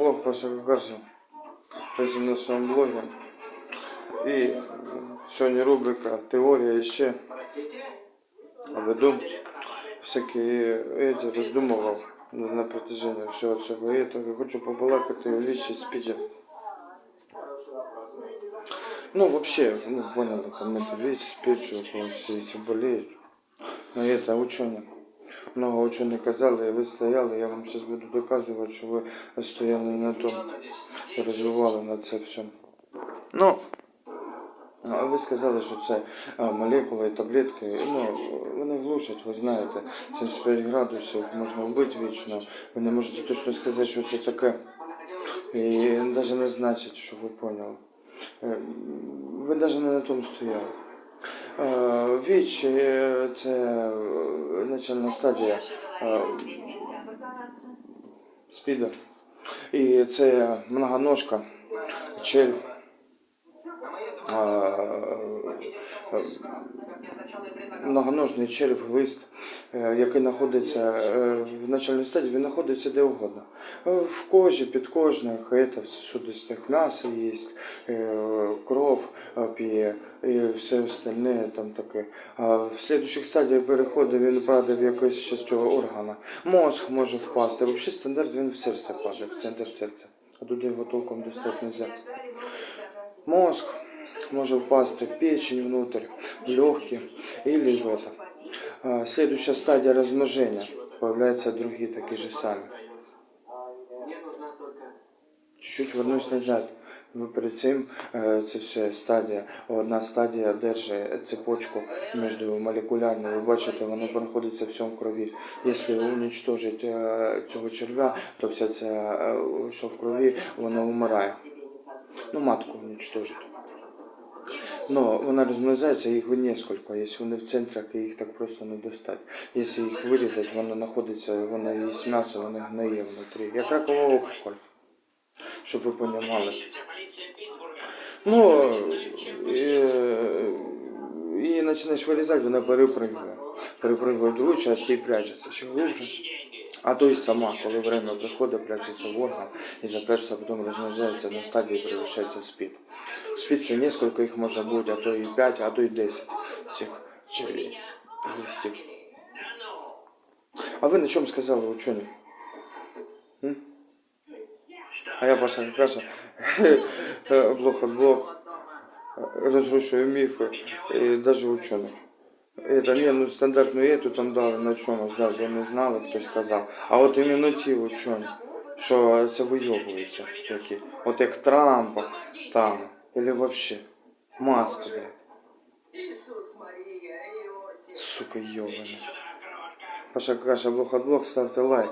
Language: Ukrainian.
Блог Паша Какашин. Працюю на своєму блогі. І сьогодні рубрика Теорія ще веду всякі эти роздумував на на протяжении всього цього этого. Хочу побалакати у вічі спіді. Ну, вообще, ну, понял, там это ВИЧ, СПИД, все эти болеют. Но это ученые. Много ученых казали, і ви стояли, я вам зараз буду доказувати, що ви стояли на тому розвивали на це все. Ну, ви сказали, що це молекули, таблетки, ну, вони глушать, ви знаєте, 75 градусів можна вбити вічно. Ви не можете точно сказати, що це таке. І навіть не значить, що ви поняли. Е, Ви навіть не на тому стояли. Е, Віч це е, начальна стадія е, спіда. І це многоножка, чель. е, е, Многоножний черв лист, який знаходиться в начальній стадії, він знаходиться де угодно. В кожі, підкожних, это, в сосудистих м'ясо є, кров п'є і все остальне там таке. А в слідуючих стадіях переходу він падає в якусь частину органа. Мозг може впасти. Взагалі стандарт він в серце падає, в центр серця. А туди його толком достати не. Мозг може впасти в печень внутрь, в легкие или в это. А, Следующая стадия размножения. Появляются другие такие же сами. Чуть-чуть вернусь назад. Ви перед цим е, це все стадія. Одна стадія держить цепочку між молекулярною. Ви бачите, воно знаходиться в всьому крові. Якщо уничтожити е, цього червя, то вся ця, е, що в крові, воно вмирає. Ну, матку уничтожить. Но вона розмножається, їх несколько. Якщо вони в центрах, їх так просто не достати. Якщо їх вирізати, воно знаходиться, воно їсть м'ясо, воно гниє внутрі. Як ракова опухоль. Щоб ви розуміли. Ну, і, починаєш вирізати, вона. Перепрыгує в другу частину і прячеться ще глубже. А то й сама, коли время приходить, прячеться в орган і запрячеться, потім розмножається на стадії і превращається в спід. Спід це несколько їх може бути, а то і 5, а то і 10 цих червей, листів. А ви на чому сказали учені? М? А я Паша Каша, блог от блог, разрушаю мифы, и даже ученых. Это не, ну стандартну ету там дали на чомусь, да, бо не знали, хтось сказав. А от іменно ті учені, що це вийобуються такі. От як Трампа там, или вообще. Маска, блядь. Сука, йобана. Паша Каша, блог от блог, ставте лайк.